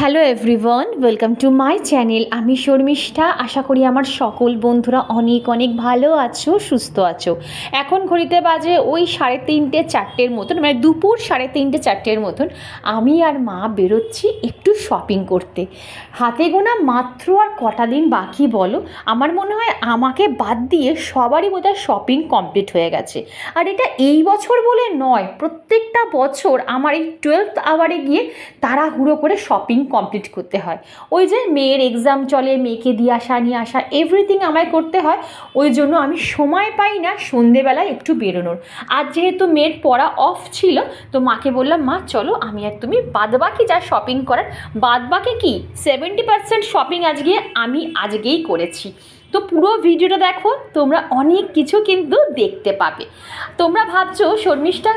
Hello everyone welcome to my channel আমি শর্মিষ্ঠা। আশা করি আমার সকল বন্ধুরা অনেক অনেক ভালো আছো, সুস্থ আছো। এখন ঘড়িতে বাজে ওই সাড়ে তিনটে চারটের মতন মানে দুপুর সাড়ে তিনটে চারটের মতন। আমি আর মা বেরোচ্ছি একটু শপিং করতে। হাতে গোনা মাত্র আর কটা দিন বাকি বলো, আমার মনে হয় আমাকে বাদ দিয়ে সবারই বোধহয় শপিং কমপ্লিট হয়ে গেছে। আর এটা এই বছর বলে নয়, প্রত্যেকটা বছর আমার এই টুয়েলথ আওয়ারে গিয়ে তাড়াহুড়ো করে শপিং কমপ্লিট করতে হয়। ওই যে মেয়ের এক্সাম চলে, মেয়েকে দিয়ে আসা, নিয়ে আসা এভরিথিং আমায় করতে হয়। ওই জন্য আমি সময় পাই না সন্ধেবেলায় একটু বেরোনোর। আর যেহেতু মেয়ের পড়া অফ ছিল, তো মাকে বললাম, মা, চলো আমি আর তুমি বাদবাকি যা শপিং করার, বাদবাকি কি? সেভেন্টি পার্সেন্ট শপিং আজকে আমি আজকেই করেছি। তো পুরো ভিডিওটা দেখো, তোমরা অনেক কিছু কিন্তু দেখতে পাবে। তোমরা ভাবছ শর্মিষ্ঠা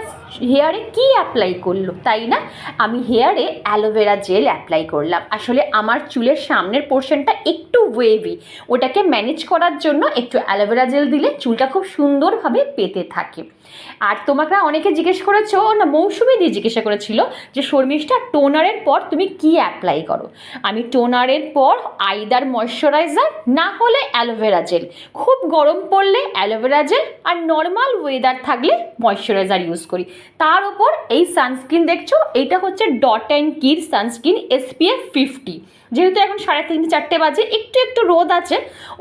হেয়ারে কি অ্যাপ্লাই করল, তাই না? আমি হেয়ারে অ্যালোভেরা জেল অ্যাপ্লাই করলাম। আসলে আমার চুলের সামনের পোর্শনটা একটু ওয়েভি ওটাকে ম্যানেজ করার জন্য একটু অ্যালোভেরা জেল দিলে চুলটা খুব সুন্দরভাবে পেতে থাকে। আর তোমাকে অনেকে জিজ্ঞেস করেছ, না মৌসুমি দিয়ে জিজ্ঞাসা করেছিল যে শর্মিষ্ঠা, টোনারের পর তুমি কি অ্যাপ্লাই করো? আমি টোনারের পর আইদার ময়শ্চারাইজার না হলে অ্যালোভেরা জেল। খুব গরম পড়লে অ্যালোভেরা জেল আর নর্মাল ওয়েদার থাকলে ময়শ্চারাইজার ইউজ করি। তার উপর এই সানস্ক্রিন দেখছ এইটা হচ্ছে Dot and Key sunscreen SPF fifty যেহেতু এখন সাড়ে তিনটে, চারটে বাজে, একটু একটু রোদ আছে,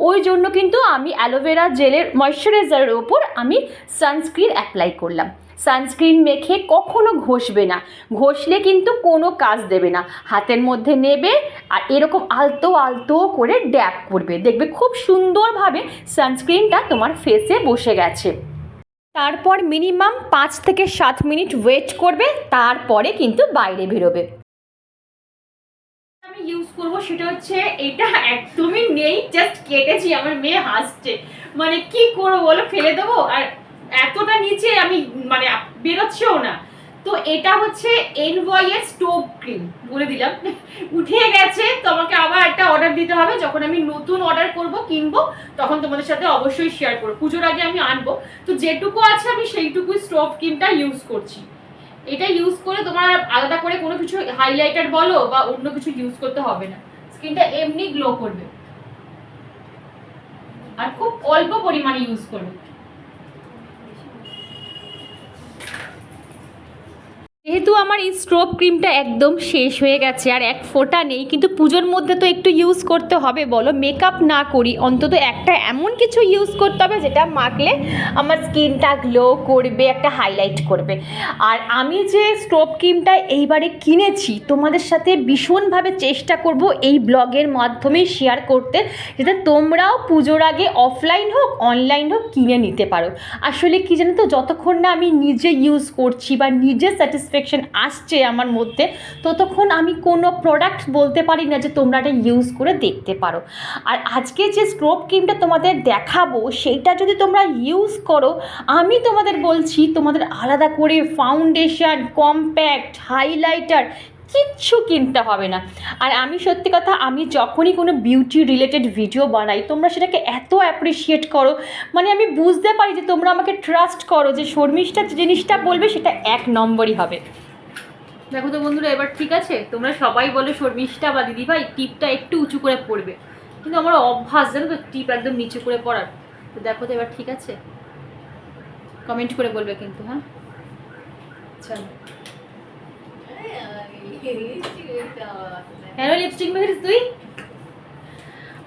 ওই জন্য কিন্তু আমি অ্যালোভেরা জেলের ময়শ্চারাইজারের ওপর আমি সানস্ক্রিন অ্যাপ্লাই করলাম। সানস্ক্রিন মেখে কখনো ঘষবে না। ঘষলে কিন্তু কোনো কাজ দেবে না। হাতের মধ্যে নেবে আর এরকম আলতো আলতো করে ড্যাপ করবে। দেখবে খুব সুন্দরভাবে সানস্ক্রিনটা তোমার ফেসে বসে গেছে। তারপর মিনিমাম পাঁচ থেকে সাত মিনিট ওয়েট করবে, তারপরে কিন্তু বাইরে বেরোবে। করব সেটা হচ্ছে, এটা একদমই নেই জাস্ট কেটেছি, আমার মেয়ে হাসছে। মানে কি করব বলো, ফেলে দেবো? আর এতটা নিচে আমি মানে বেরোচ্ছেও না। তো এটা হচ্ছে এনভয়ের স্টোভ ক্রিম বলে দিলাম। উঠে গেছে তো আমাকে আবার একটা অর্ডার দিতে হবে। যখন আমি নতুন অর্ডার করব, কিনবো, তখন তোমাদের সাথে অবশ্যই শেয়ার করব। পুজোর আগে আমি আনব। তো যেটুকু আছে, আমি সেইটুকুই স্টোভ ক্রিমটা ইউজ করছি। এটা ইউজ করে তোমার আলাদা করে কোনো কিছু হাইলাইটার বলো বা অন্য কিছু ইউজ করতে হবে না। স্কিনটা এমনি গ্লো করবে। আর খুব অল্প পরিমাণে ইউজ করবে। যেহেতু আমার এই স্ট্রোব ক্রিমটা একদম শেষ হয়ে গেছে আর এক ফোঁটা নেই, কিন্তু পুজোর মধ্যে তো একটু ইউজ করতে হবে বলো। মেকআপ না করি, অন্তত একটা এমন কিছু ইউজ করতে হবে যেটা মাখলে আমার স্কিনটা গ্লো করবে, একটা হাইলাইট করবে। আর আমি যে স্ট্রোব ক্রিমটা এইবারে কিনেছি, তোমাদের সাথে ভীষণভাবে চেষ্টা করব এই ব্লগের মাধ্যমে শেয়ার করতে, যাতে তোমরাও পুজোর আগে অফলাইন হোক অনলাইন হোক, কিনে নিতে পারো। আসলে কি জানো তো, যতক্ষণ না আমি নিজে ইউজ করছি বা নিজে স্যাটিসফ্যাকশন আসছে আমার মধ্যে, ততক্ষণ আমি কোনো প্রোডাক্ট বলতে পারি না যে তোমরা এটা ইউজ করে দেখতে পারো। আর আজকে যে স্ক্রোব ক্রিমটা তোমাদের দেখাবো, সেইটা যদি তোমরা ইউজ করো, আমি তোমাদের বলছি তোমাদের আলাদা করে ফাউন্ডেশন কম্প্যাক্ট হাইলাইটার কিচ্ছু কিনতে হবে না। আর আমি সত্যি কথা, আমি যখনই কোনো বিউটি রিলেটেড ভিডিও বানাই, তোমরা সেটাকে এত অ্যাপ্রিসিয়েট করো মানে আমি বুঝতে পারি যে তোমরা আমাকে ট্রাস্ট করো যে শর্মিষ্ঠা জিনিসটা বলবে সেটা এক নম্বরই হবে। দেখো তো বন্ধুরা, এবার ঠিক আছে? তোমরা সবাই বলো শর্মিষ্ঠা বা দিদি ভাই, টিপটা একটু উঁচু করে পড়বে। কিন্তু আমার অভ্যাস, জানো তো, টিপ একদম নিচু করে পড়ার। তো দেখো তো এবার ঠিক আছে? কমেন্ট করে বলবে কিন্তু হ্যাঁ? চলো। কেন লিপস্টিক মেখেছিস তুই?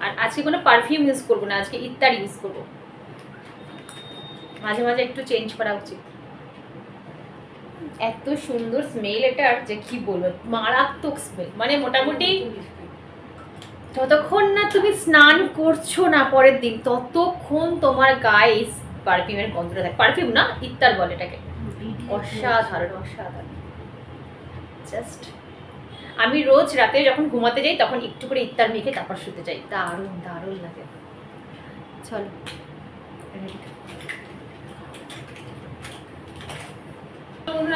আর আজকে কোনো পারফিউম ইউজ করব না আজকে ইত্যার ইউজ করব। মাঝে মাঝে একটু চেঞ্জ করা উচিত। এত সুন্দর স্মেল এটার যে কি বলব মারাত্মক স্মেল মানে মোটামুটি যতক্ষণ না তুমি স্নান করছ না পরের দিন ততক্ষণ তোমার গায়ে পারফিউমের গন্ধটা থাকে। পারফিউম না ইত্যার বলে এটাকে। অসাধারণ অসাধারণ। জাস্ট আমি রোজ রাতে যখন ঘুমাতে যাই, তখন একটু করে ইত্যার মেখে তারপর শুতে যাই। দারুণ দারুণ লাগে। চলো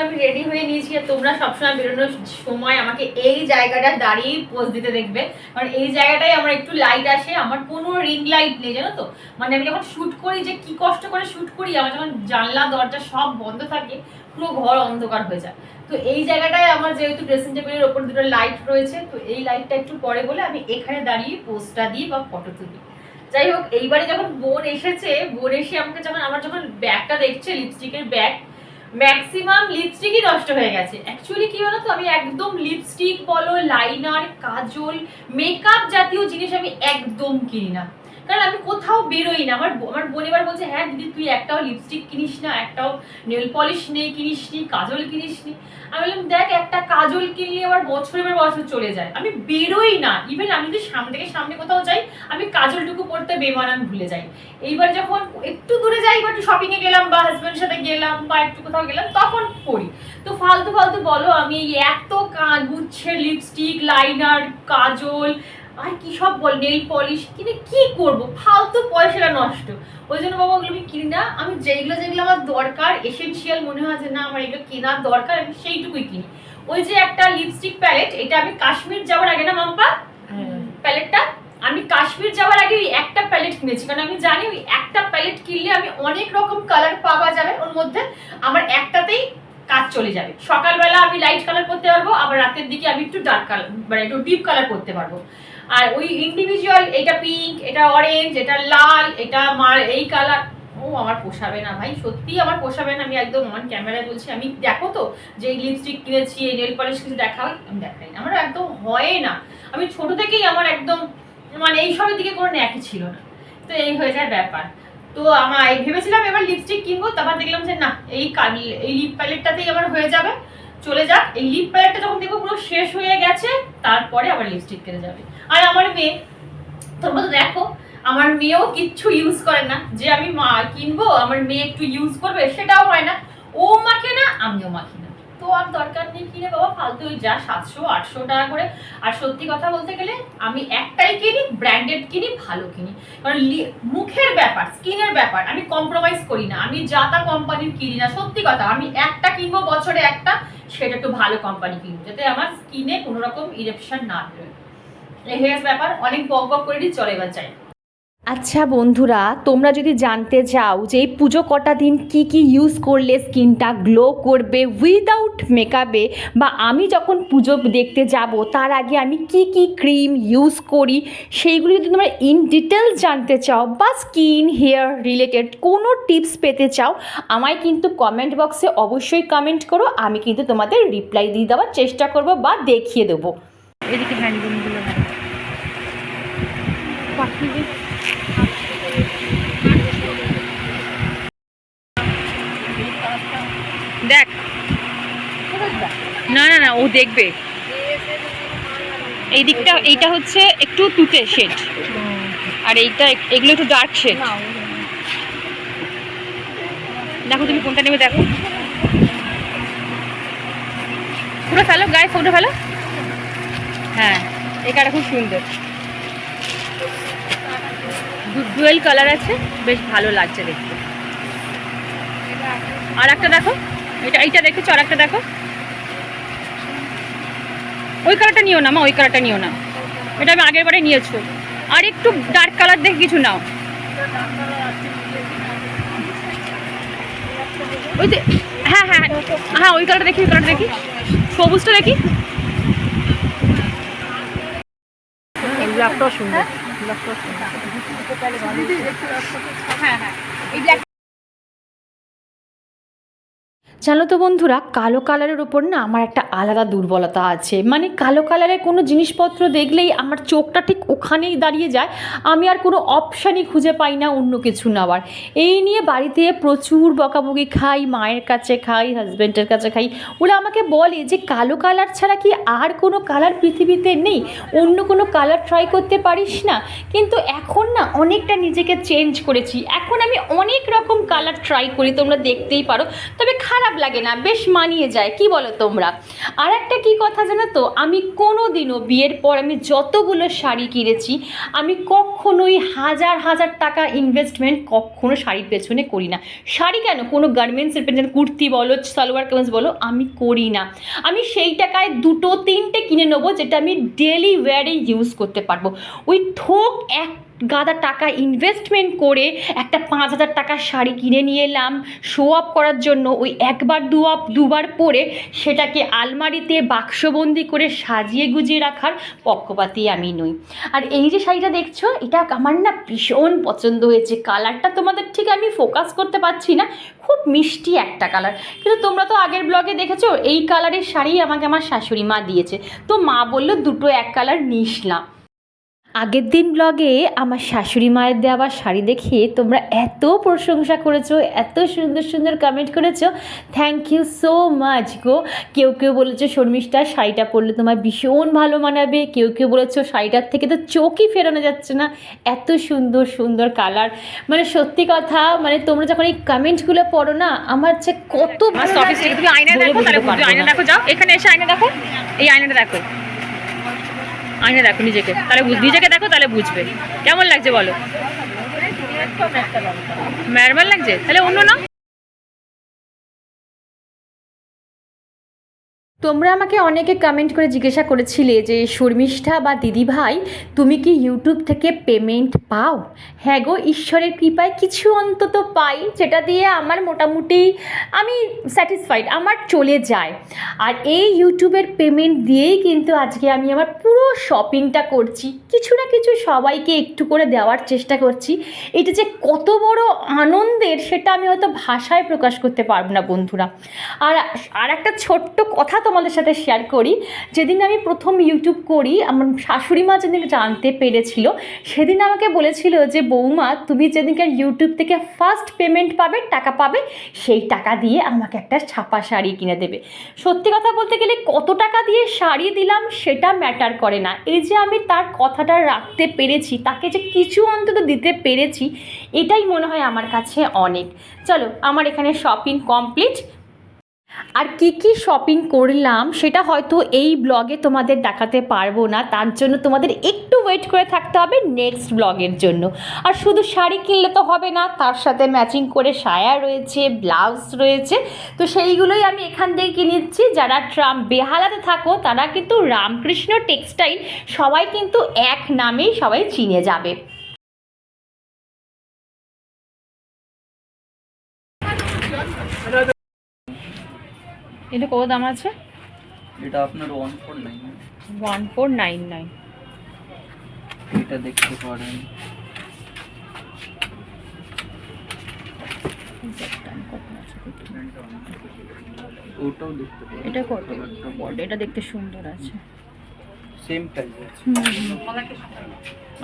আমি রেডি হয়ে নিয়েছি আর তোমরা সবসময় বেরোনোর সময় আমাকে এই জায়গাটা দাঁড়িয়ে পোজ দিতে দেখবে। কারণ এই জায়গাটায় আমার একটু লাইট আসে, আমার কোনো রিং লাইট নেই, জানো তো? মানে আমি যখন শ্যুট করি যে কি কষ্ট করে শ্যুট করি, আমার যখন জানলা, দরজা সব বন্ধ থাকে, পুরো ঘর অন্ধকার হয়ে যায়। তো এই জায়গাটায় আমার যেহেতু ড্রেসিং টেবিলের ওপর দুটো লাইট রয়েছে, তো এই লাইটটা একটু পরে বলে আমি এখানে দাঁড়িয়ে পোস্টটা দিই বা ফটো তুলি। যাই হোক, এইবারে যখন বোন এসেছে, বোন এসে আমাকে যখন, আমার যখন ব্যাগটা দেখছে লিপস্টিকের ব্যাগ ম্যাক্সিমাম লিপস্টিকই নষ্ট হয়ে গেছে। অ্যাকচুয়ালি কি বলো তো আমি একদম লিপস্টিক বলো লাইনার কাজল মেকআপ জাতীয় জিনিস আমি একদম কিনি না। কারণ আমি কোথাও বেরোই না। আমার আমার বোন এবার বলছে হ্যাঁ দিদি, তুই একটাও লিপস্টিক কিনিস না, একটাও নেল পলিশ নেই, কিনিস নি, কাজল কিনিস নি। আমি বললাম, দেখ, একটা কাজল কিনলে আমার বছর এবার বছর চলে যায়। আমি বেরোই না। ইভেন আমি যদি সামনে থেকে সামনে কোথাও যাই, আমি কাজলটুকু পড়তে বেমানান ভুলে যাই। এইবার যখন একটু দূরে যাই, বা একটু শপিং এ গেলাম, বা হাজব্যান্ডের সাথে গেলাম, বা একটু কোথাও গেলাম, তখন পড়ি। তো ফালতু ফালতু বলো আমি এত গুচ্ছের লিপস্টিক লাইনার কাজল আর কি সব বল নেল পলিশ কিনে কি করব? ফালতু পয়সাটা নষ্ট। ওই জন্য বাবা ওগুলো আমি কিনি না। আমি যেগুলো যেগুলো আমার দরকার এসেনশিয়াল মনে হয় যে না আমার এগুলো কেনার দরকার আমি সেইটুকুই কিনি। ওই যে একটা লিপস্টিক প্যালেট এটা আমি কাশ্মীর যাওয়ার আগে না মাম্পা? প্যালেটটা আমি কাশ্মীর যাওয়ার আগে ওই একটা প্যালেট কিনেছি। কারণ আমি জানি ওই একটা প্যালেট কিনলে আমি অনেক রকম কালার পাওয়া যাবে। ওর মধ্যে আমার একটাতেই কাজ চলে যাবে। সকালবেলা আমি লাইট কালার করতে পারব আবার রাতের দিকে আমি একটু ডার্ক কালার মানে একটু ডিপ কালার করতে পারব। আর ওই ইন্ডিভিজুয়াল এটা পিঙ্ক এটা অরেঞ্জ এটা লাল, এটা মার, এই কালার ও আমার পোষাবে না ভাই সত্যি আমার পোষাবে না, আমি একদম অন ক্যামেরায় বলছি, আমি দেখো তো, যে লিপস্টিক কিনেছি, এই নেল পলিশ কিছু দেখাও, আমি দেখাই না। আমার একদম হয় না। আমি ছোট থেকেই আমার একদম মানে এই সবের দিকে কোনো ন্যাকি ছিল না। তো এই হয়ে যায় ব্যাপার। তো আমার ভেবেছিলাম এবার লিপস্টিক কিনবো, তারপর দেখলাম যে না, এই কাল- এই লিপ প্যালেটটাতেই আমার হয়ে যাবে। চলে যাক, এই লিপ প্যালেটটা যখন দেখব পুরো শেষ হয়ে গেছে, তারপরে আবার লিপস্টিক কেটে যাবে। আর আমার মেয়ে তোমরা দেখো, আমার মেয়েও কিচ্ছু ইউজ করে না। যে আমি মা কিনবো, আমার মেয়ে একটু ইউজ করবে, সেটাও হয় না। ও মাখে না, আমিও মাখি না। তো আর দরকার নেই কিনে বাবা, ফালতু ওই যা সাতশো, আটশো টাকা করে। আর সত্যি কথা বলতে গেলে, আমি একটাই কিনি ব্র্যান্ডেড কিনি, ভালো কিনি। কারণ মুখের ব্যাপার, স্কিনের ব্যাপার, আমি কম্প্রোমাইজ করি না। আমি যা তা কোম্পানির কিনি না, সত্যি কথা, আমি একটা কিনবো, বছরে একটা, সেটা একটু ভালো কোম্পানি কিনবো, যাতে আমার স্কিনে কোনো রকম ইরেপশন না বেরোয়। ব্যাপার অনেক বক বক করে চলে এবার চাই আচ্ছা বন্ধুরা তোমরা যদি জানতে চাও যে এই পুজো কটা দিন কি কি ইউজ করলে স্কিনটা গ্লো করবে উইদাউট মেকআপে বা আমি যখন পুজো দেখতে যাব তার আগে আমি কি কি ক্রিম ইউজ করি সেইগুলি যদি তোমরা ইন ডিটেলস জানতে চাও বা স্কিন হেয়ার রিলেটেড কোনো টিপস পেতে চাও আমায় কিন্তু কমেন্ট বক্সে অবশ্যই কমেন্ট করো আমি কিন্তু তোমাদের রিপ্লাই দিয়ে দেওয়ার চেষ্টা করব বা দেখিয়ে দেবো। এদিকে হ্যান্ডলুমগুলো দেখ না না, ও দেখবে। এই দিকটা, এইটা হচ্ছে একটু তুতে শেড আর এইটা, এগুলো একটু ডার্ক শেড দেখো তুমি কোনটা নেবে, দেখো। পুরো ফেলো, গায়ে ফটো ফেলো। হ্যাঁ এই কাটা খুব সুন্দর ডুয়েল কালার আছে, বেশ ভালো লাগছে দেখতে। আর একটা দেখো, এটা, এইটা দেখেছ, আর একটা দেখো। ওই কালারটা নিও না, মা, ওই কালারটা নিও না। এটা আমি আগের বারে নিয়েছো। আর একটু ডার্ক কালার দেখে কিছু নাও। ওই যে হ্যাঁ হ্যাঁ হ্যাঁ ওই কালারটা দেখি, ওই কালারটা দেখি। সবুজটা দেখি। ব্ল্যাকটাও সুন্দর ব্ল্যাকটাও সুন্দর। হ্যাঁ হ্যাঁ জানো তো বন্ধুরা, কালো কালারের ওপর না আমার একটা আলাদা দুর্বলতা আছে। মানে কালো কালারের কোনো জিনিসপত্র দেখলেই আমার চোখটা ঠিক ওখানেই দাঁড়িয়ে যায়। আমি আর কোনো অপশানই খুঁজে পাই না অন্য কিছু নেওয়ার। এই নিয়ে বাড়িতে প্রচুর বকাবকি খাই, মায়ের কাছে খাই হাজব্যান্ডের কাছে খাই। ওরা আমাকে বলে যে, কালো কালার ছাড়া কি আর কোনো কালার পৃথিবীতে নেই? অন্য কোনো কালার ট্রাই করতে পারিস না? কিন্তু এখন না অনেকটা নিজেকে চেঞ্জ করেছি। এখন আমি অনেক রকম কালার ট্রাই করি, তোমরা দেখতেই পারো। তবে খারাপ লাগে না, বেশ মানিয়ে যায়, কি বলো তোমরা? আর একটা কী কথা জানো তো? আমি কোনো দিনও বিয়ের পর আমি যতগুলো শাড়ি কিনেছি, আমি কখনোই হাজার হাজার টাকা ইনভেস্টমেন্ট কখনো শাড়ির পেছনে করি না। শাড়ি কেন? কোনো গার্মেন্টসের পেছনে কুর্তি বলো, সালোয়ার কামিজ বলো, আমি করি না। আমি সেই টাকায় দুটো, তিনটে কিনে নেব, যেটা আমি ডেলি ওয়্যারে ইউজ করতে পারব। ওই থোক একটা গাদা টাকা ইনভেস্টমেন্ট করে একটা পাঁচ হাজার টাকার শাড়ি কিনে নিয়ে এলাম। শো আপ করার জন্য ওই একবার, দু আপ দুবার পরে সেটাকে আলমারিতে বাক্সবন্দি করে সাজিয়ে গুজিয়ে রাখার পক্ষপাতি আমি নই। আর এই যে শাড়িটা দেখছ, এটা আমার না ভীষণ পছন্দ হয়েছে। কালারটা তোমাদের ঠিক আমি ফোকাস করতে পারছি না। খুব মিষ্টি একটা কালার কিন্তু তোমরা তো আগের ব্লগে দেখেছ, এই কালারের শাড়ি আমাকে আমার শাশুড়ি মা দিয়েছে। তো মা বলল, দুটো এক কালার নিস না। আগের দিন ব্লগে আমার শাশুড়ি মায়ের দেওয়া শাড়ি দেখে তোমরা এত প্রশংসা করেছ এত সুন্দর সুন্দর কমেন্ট করেছ। থ্যাংক ইউ সো মাচ গো। কেউ কেউ বলেছ শর্মিষ্ঠা শাড়িটা পরলে তোমার ভীষণ ভালো মানাবে। কেউ কেউ বলেছ শাড়িটার থেকে তো চোখই ফেরানো যাচ্ছে না। এত সুন্দর সুন্দর কালার মানে সত্যি কথা মানে তোমরা যখন এই কমেন্টগুলো পড়ো না আমার যে কত তুমি আয়না দেখো। আয়না যাও। এখানে এসে আয়না দেখো। এই আয়নাটা দেখো। আয়না দেখো নিজেকে। তাহলে বুঝ- নিজেকে দেখো তাহলে বুঝবে। কেমন লাগছে বলো? ম্যারমাল লাগছে? তাহলে অন্য না তোমরা আমাকে অনেকে কমেন্ট করে জিজ্ঞাসা করেছিলে যে, শর্মিষ্ঠা বা দিদিভাই, তুমি কি ইউটিউব থেকে পেমেন্ট পাও? হ্যাঁ গো, ঈশ্বরের কৃপায় কিছু অন্তত পাই, যেটা দিয়ে আমার মোটামুটি আমি স্যাটিসফাইড আমার চলে যায়। আর এই ইউটিউবের পেমেন্ট দিয়েই কিন্তু আজকে আমি আমার পুরো শপিংটা করছি। কিছু না কিছু সবাইকে একটু করে দেওয়ার চেষ্টা করছি। এটা যে কত বড় আনন্দের, সেটা আমি হয়তো ভাষায় প্রকাশ করতে পারব না, বন্ধুরা। আর আর একটা ছোট্ট কথা তোমাদের সাথে শেয়ার করি। যেদিন আমি প্রথম ইউটিউব করি, আমার শাশুড়ি মা যেদিন জানতে পেরেছিল, সেদিন আমাকে বলেছিল যে, বৌমা, তুমি যেদিনকার ইউটিউব থেকে ফার্স্ট পেমেন্ট পাবে, টাকা পাবে, সেই টাকা দিয়ে আমাকে একটা ছাপা শাড়ি কিনে দেবে। সত্যি কথা বলতে গেলে কত টাকা দিয়ে শাড়ি দিলাম সেটা ম্যাটার করে না। এই যে আমি তার কথাটা রাখতে পেরেছি, তাকে যে কিছু অন্তত দিতে পেরেছি, এটাই মনে হয় আমার কাছে অনেক। চলো, আমার এখানে শপিং কমপ্লিট আর কি কি শপিং করলাম, সেটা হয়তো এই ব্লগে তোমাদের দেখাতে পারব না। তার জন্য তোমাদের একটু ওয়েট করে থাকতে হবে নেক্সট ব্লগের জন্য। আর শুধু শাড়ি কিনলে তো হবে না, তার সাথে ম্যাচিং করে সায়া রয়েছে ব্লাউজ রয়েছে। তো সেইগুলোই আমি এখান থেকে কিনেছি যারা ট্রাম বেহালাতে থাকো, তারা কিন্তু রামকৃষ্ণ টেক্সটাইল সবাই কিন্তু এক নামেই সবাই চিনে যাবে। এটা কত দাম আছে? এটা আপনার one four nine one four nine nine এটা দেখতে পারেন। ওটাও দেখতে পারেন। এটা কত? এটা দেখতে সুন্দর আছে। সেম প্রাইস আছে।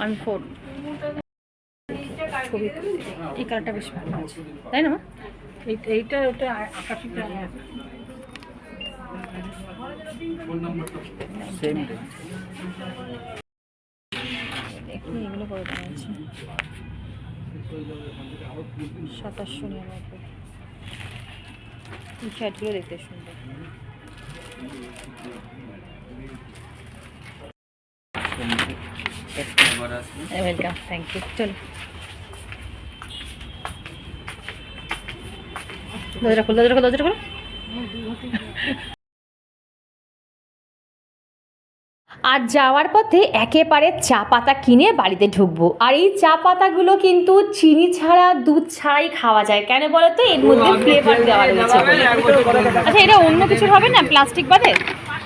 আমি ফোর ছবি। এই কালারটা বেশ ভালো আছে। তাই না? এইটা ওটা সেম এগুলো কত দাম আছে সাতাশশো নিরানব্বই এই শার্টগুলো দেখতে সুন্দর। ওয়েলকাম থ্যাংক ইউ চলো। দরজা খোল দরজা খোল দরজা খোল। আর যাওয়ার পথে একেবারে চা পাতা কিনে বাড়িতে ঢুকবো। আর এই চা পাতাগুলো কিন্তু চিনি ছাড়া দুধ ছাড়াই খাওয়া যায়। কেন বলো তো এর মধ্যে ফ্লেভার দেওয়া রয়েছে। আচ্ছা এটা অন্য কিছুর হবে না? প্লাস্টিক বাদে?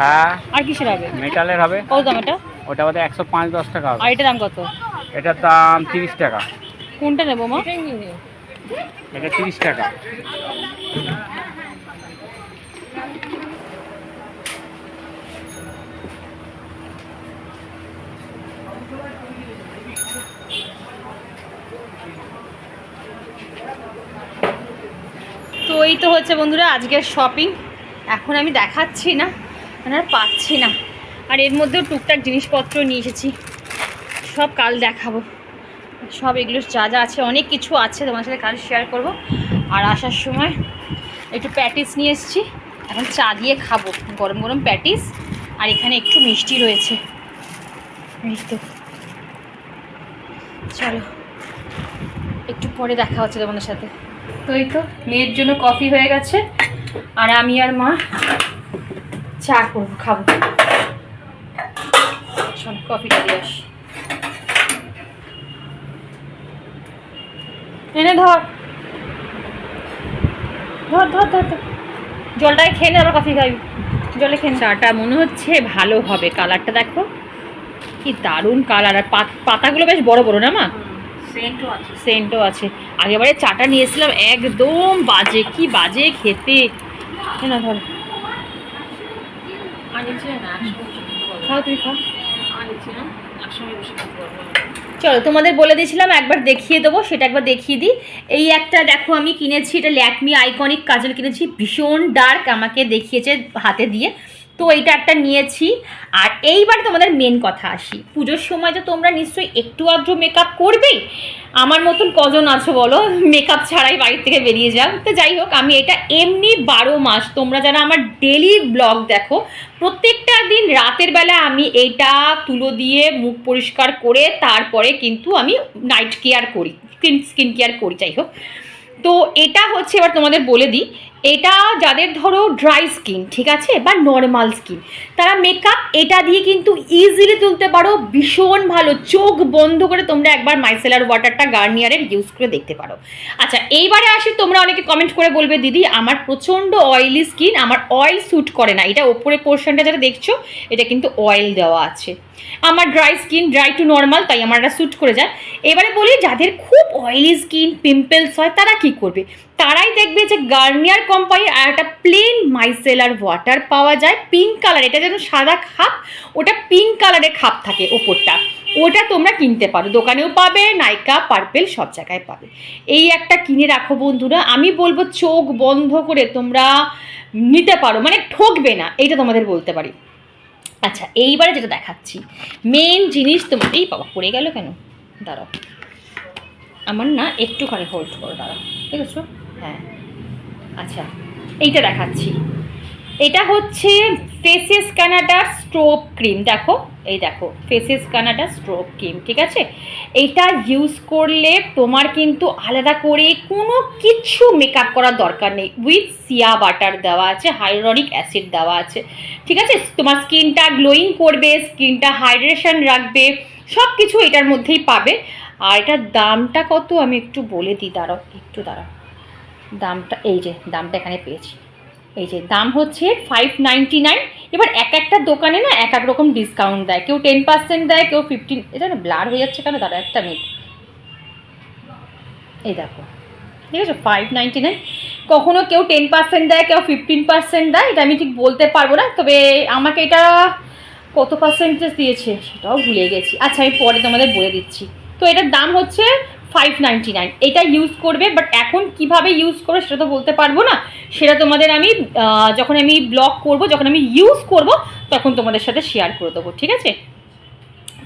হ্যাঁ। আর কিসের হবে? মেটালের হবে। কত দাম এটা? ওটা বোধ একশো পাঁচ দশ টাকা হবে। আর এটার দাম কত? এটার দাম তিরিশ টাকা। কোনটা নেব মা? এটা তিরিশ টাকা। তো এই তো হচ্ছে বন্ধুরা আজকের শপিং এখন আমি দেখাচ্ছি না মানে আর পাচ্ছি না। আর এর মধ্যেও টুকটাক জিনিসপত্র নিয়ে এসেছি। সব কাল দেখাবো। সব এগুলো যা যা আছে, অনেক কিছু আছে তোমার সাথে কাল শেয়ার করব। আর আসার সময় একটু প্যাটিস নিয়ে এসেছি। এখন চা দিয়ে খাব, গরম গরম প্যাটিস আর এখানে একটু মিষ্টি রয়েছে। এই তো। চলো। একটু পরে দেখা হচ্ছে তোমাদের সাথে। তো এই তো, মেয়ের জন্য কফি হয়ে গেছে, আর আমি আর মা চা করব, খাব। চল কফিটা দিয়ে আসি। এনে ধর। ধর ধর ধর ধর। খেয়ে নে, আবার কফি খাবি। জলে খেয়ে চাটা মনে হচ্ছে ভালো হবে। কালারটা দেখো। কি দারুণ কালার। আর পাত- পাতাগুলো বেশ বড় বড় না মা? সেন্টও আছে। সেন্টও আছে। আগেবারে চাটা নিয়েছিলাম একদম বাজে কি বাজে খেতে। না ধর। খাও তুই খাও। চলো তোমাদের বলে দিয়েছিলাম একবার দেখিয়ে দেবো সেটা একবার দেখিয়ে দিই। এই একটা দেখো আমি কিনেছি এটা ল্যাকমি আইকনিক কাজল কিনেছি ভীষণ ডার্ক আমাকে দেখিয়েছে হাতে দিয়ে। তো এইটা একটা নিয়েছি। আর এইবার তোমাদের মেন কথা আসি। পুজোর সময় তো তোমরা নিশ্চয়ই একটু আধটু মেকআপ করবেই আমার মতন কজন আছো বলো? মেকআপ ছাড়াই বাড়ির থেকে বেরিয়ে যাও। তো যাই হোক, আমি এটা এমনি বারো মাস, তোমরা যারা আমার ডেলি ব্লগ দেখো, প্রত্যেকটা দিন রাতের বেলা আমি এইটা তুলো দিয়ে মুখ পরিষ্কার করে তারপরে কিন্তু আমি নাইট কেয়ার করি স্কিন স্কিন কেয়ার করি, যাই হোক। তো এটা হচ্ছে, এবার তোমাদের বলে দিই এটা যাদের ধরো ড্রাই স্কিন ঠিক আছে? বা নর্মাল স্কিন তারা মেকআপ এটা দিয়ে কিন্তু ইজিলি তুলতে পারো, ভীষণ ভালো, চোখ বন্ধ করে তোমরা একবার মাইসেলার ওয়াটারটা গার্নিয়ারের ইউজ করে দেখতে পারো। আচ্ছা এইবারে আসি, তোমরা অনেকে কমেন্ট করে বলবে, দিদি, আমার প্রচণ্ড অয়েলি স্কিন আমার অয়েল স্যুট করে না। এটা ওপরে পোর্শনটা যেটা দেখছ, এটা কিন্তু অয়েল দেওয়া আছে। আমার dry skin dry to normal তাই আমার এটা স্যুট করে যায় এবারে বলি, যাদের খুব অয়েলি স্কিন পিম্পলস হয়, তারা কি করবে? তারাই দেখবে যে গার্নিয়ার কোম্পানির আর একটা প্লেন মাইসেলার ওয়াটার পাওয়া যায়। পিঙ্ক কালার এটা যেন সাদা খাপ, ওটা পিঙ্ক কালারের খাপ থাকে ওপরটা। ওটা তোমরা কিনতে পারো। দোকানেও পাবে, নাইকা পার্পেল সব জায়গায় পাবে। এই একটা কিনে রাখো বন্ধুরা। আমি বলব চোখ বন্ধ করে তোমরা নিতে পারো। মানে ঠকবে না, এইটা তোমাদের বলতে পারি। আচ্ছা এইবারে যেটা দেখাচ্ছি মেন জিনিস তোমার, এই বাবা, পড়ে গেল কেন? দাঁড়াও। আমার না একটুখানি হোল্ড করো, দাঁড়াও। ঠিক আছে হ্যাঁ। আচ্ছা এইটা দেখাচ্ছি। এটা হচ্ছে ফেসেস কানাডার স্ট্রোক ক্রিম, দেখো, এই দেখো ফেসেস কানাডা স্ট্রোক ক্রিম, ঠিক আছে? এইটা ইউজ করলে তোমার কিন্তু আলাদা করে কোনো কিছু মেকআপ করার দরকার নেই। উইথ সিয়া বাটার দেওয়া আছে হাইড্রনিক অ্যাসিড দেওয়া আছে, ঠিক আছে? তোমার স্কিনটা গ্লোয়িং করবে স্কিনটা হাইড্রেশন রাখবে সব কিছু এটার মধ্যেই পাবে। আর এটার দামটা কত? আমি একটু বলে দিই, দাঁড়াও, একটু দাঁড়াও। দামটা, এই যে দামটা এখানে পেয়েছি। এই যে দাম হচ্ছে ফাইভ নাইনটি নাইন এবার এক একটা দোকানে না এক এক রকম ডিসকাউন্ট দেয়। কেউ টেন পার্সেন্ট দেয়, কেউ ফিফটিন এটা না ব্লার হয়ে যাচ্ছে কেন? দাঁড়া একটা মিনিট এই দেখো, ঠিক আছে? ফাইভ নাইনটি নাইন কখনও কেউ টেন পার্সেন্ট দেয়, কেউ ফিফটিন পার্সেন্ট দেয়, এটা আমি ঠিক বলতে পারব না। তবে আমাকে এটা কত পার্সেন্টেজ দিয়েছে সেটাও ভুলে গেছি। আচ্ছা আমি পরে তোমাদের বলে দিচ্ছি। তো এটার দাম হচ্ছে ফাইভ নাইনটি নাইন এটা ইউজ করবে বাট এখন কীভাবে ইউজ করবে সেটা তো বলতে পারব না। সেটা তোমাদের আমি যখন আমি ব্লগ করব, যখন আমি ইউজ করব, তখন তোমাদের সাথে শেয়ার করে দেবো, ঠিক আছে?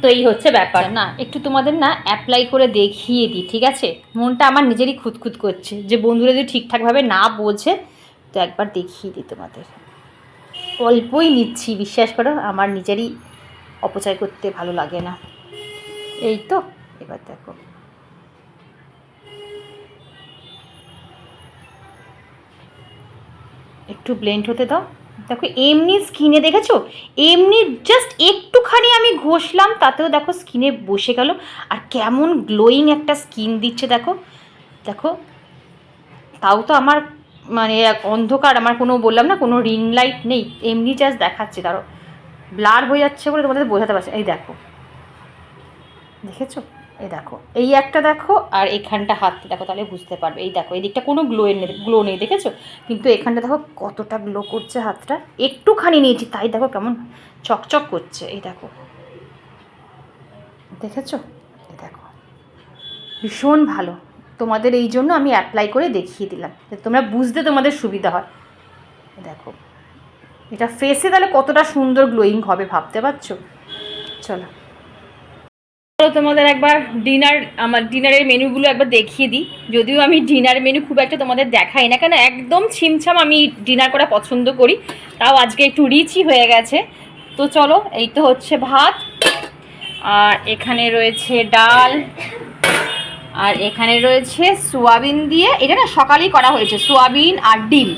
তো এই হচ্ছে ব্যাপার। না, একটু তোমাদের না অ্যাপ্লাই করে দেখিয়ে দিই, ঠিক আছে? মনটা আমার নিজেরই খুঁতখুত করছে, যে বন্ধুরা যদি ঠিকঠাকভাবে না বোঝে, তো একবার দেখিয়ে দিই তোমাদের। অল্পই নিচ্ছি, বিশ্বাস করো, আমার নিজেরই অপচয় করতে ভালো লাগে না। এই তো, এবার দেখো। একটু ব্লেন্ড হতে দাও। দেখো, এমনি স্কিনে দেখেছ? এমনি জাস্ট একটুখানি আমি ঘষলাম, তাতেও দেখো স্কিনে বসে গেল। আর কেমন গ্লোয়িং একটা স্কিন দিচ্ছে, দেখো। দেখো, তাও তো আমার মানে অন্ধকার, আমার কোনো বললাম না, কোনো রিং লাইট নেই। এমনি জাস্ট দেখাচ্ছে তারও ব্লার হয়ে যাচ্ছে বলে তোমাদের বোঝাতে পারছে। এই দেখো। দেখেছ? এই দেখো, এই একটা দেখো আর এখানটা হাত দেখো, তাহলে বুঝতে পারবে। এই দেখো, এই দিকটা কোনো গ্লো নেই গ্লো নেই, দেখেছ? কিন্তু এখানটা দেখো কতটা গ্লো করছে হাতটা। একটুখানি নিয়েছি, তাই দেখো কেমন চকচক করছে, এই দেখো। দেখেছ? এই দেখো। ভীষণ ভালো। তোমাদের এই জন্য আমি অ্যাপ্লাই করে দেখিয়ে দিলাম তোমরা বুঝতে তোমাদের সুবিধা হয়। দেখো। এটা ফেসে তাহলে কতটা সুন্দর গ্লোয়িং হবে, ভাবতে পারছ? চলো। চলো তোমাদের একবার ডিনার আমার ডিনারের মেনুগুলো একবার দেখিয়ে দিই। যদিও আমি ডিনার মেনু খুব একটা তোমাদের দেখাই না, কেন একদম ছিমছাম আমি ডিনার করা পছন্দ করি। তাও আজকে একটু রিচই হয়ে গেছে। তো চলো, এই তো হচ্ছে ভাত, আর এখানে রয়েছে ডাল, আর এখানে রয়েছে সোয়াবিন দিয়ে, এটা না সকালেই করা হয়েছে, সোয়াবিন আর ডিম।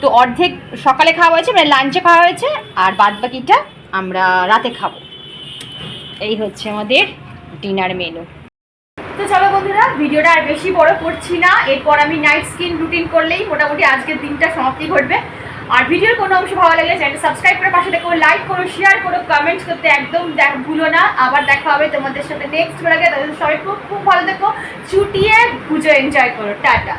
তো অর্ধেক সকালে খাওয়া হয়েছে মানে লাঞ্চে খাওয়া হয়েছে, আর বাদ বাকিটা আমরা রাতে খাব। এই হচ্ছে আমাদের ডিনার মেনু। তো চলো বন্ধুরা, ভিডিওটা আর বেশি বড় করছি না। এরপর আমি নাইট স্কিন রুটিন করলেই মোটামুটি আজকের দিনটা সমাপ্তি ঘটবে। আর ভিডিওর কোনো অংশ ভালো লাগলে চ্যানেলটা সাবস্ক্রাইব করে পাশে দেখো লাইক করো শেয়ার করো কমেন্ট করতে একদম ভুলো না। আবার দেখা হবে তোমাদের সাথে নেক্সট ব্লগে তাদের সবাই খুব খুব ভালো দেখো চুটিয়ে পুজো এনজয় করো। টাটা।